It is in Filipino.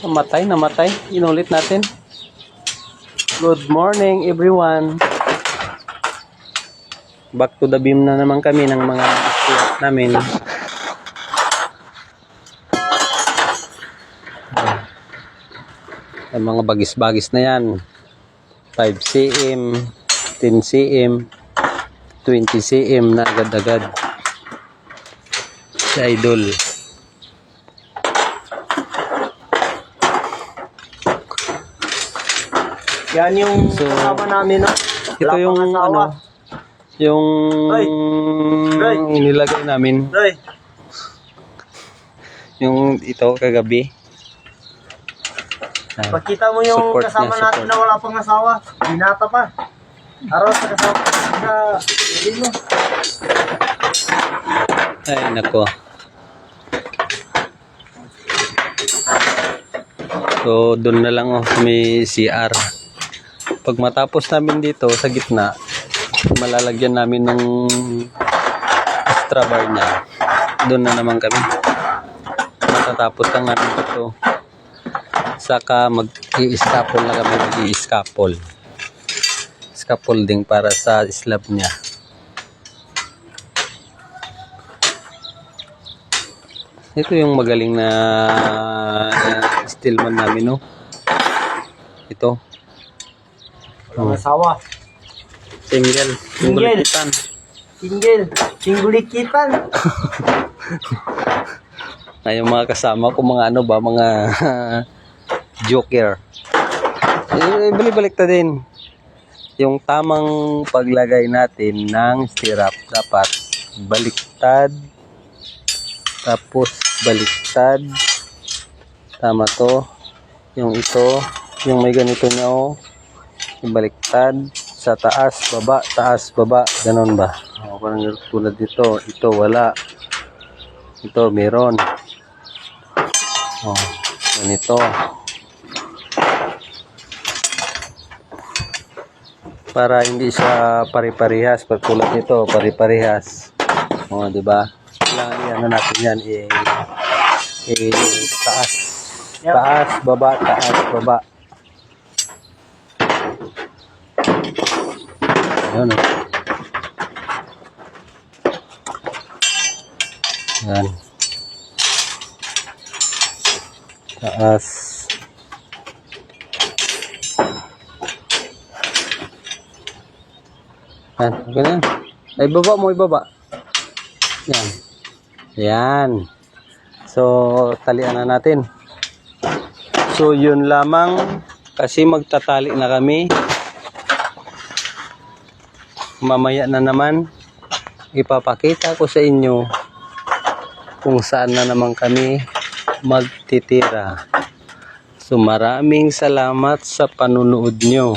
Namatay, namatay. Inulit natin. Good morning, everyone. Back to the beam na naman kami ng mga steward namin. Ang mga bagis-bagis na yan. 5 cm, 10 cm, 20 cm na agad-agad. Si Idol. Yan yung So, kasama namin, no? Ito yung asawa. ano, yung Ay! Ay! inilagay namin, Ay, yung ito kagabi. Ah, pagkita mo yung Support kasama niya, natin support. na wala pang asawa. Binata pa. Araw sa kasama sa hindi mo. Ay, nako. So, doon na lang oh, may CR. Pag matapos namin dito sa gitna, malalagyan namin ng extra bar niya. Doon na naman kami. Matatapos lang namin ito. Saka mag-i-scaffold na kami, mag-i-scaffold. Scaffolding para sa slab niya. Ito yung magaling na stillman namin, no? Ito. Walang asawa. Single. Single. Single. Single. Singulikitan. Na yung mga kasama ko, mga ano ba, mga joker. Eh, balik-balik ta din. Yung tamang paglagay natin ng stirrup, dapat baliktad, tapos baliktad. Tama to. Yung ito, yung may ganito na oh, baliktad, sa taas, baba, taas, baba, ganun ba? O, parang tulad dito, ito wala. Ito, meron. Oh, ganito. Para hindi siya pare-parehas. Pag tulad nito, pare-parehas. Oh, di ba? Kailangan ano natin yan, eh, eh, taas. Taas, baba, taas, baba. Ayun. oh. Yan. Taas. Yan, ganyan. Ay, baba mo, ibaba. Yan. Yan. So, talian na natin. So, yun lamang. Kasi magtatali na kami. Mamaya na naman. Ipapakita ko sa inyo kung saan na naman kami magtitira. So maraming salamat sa panunood nyo.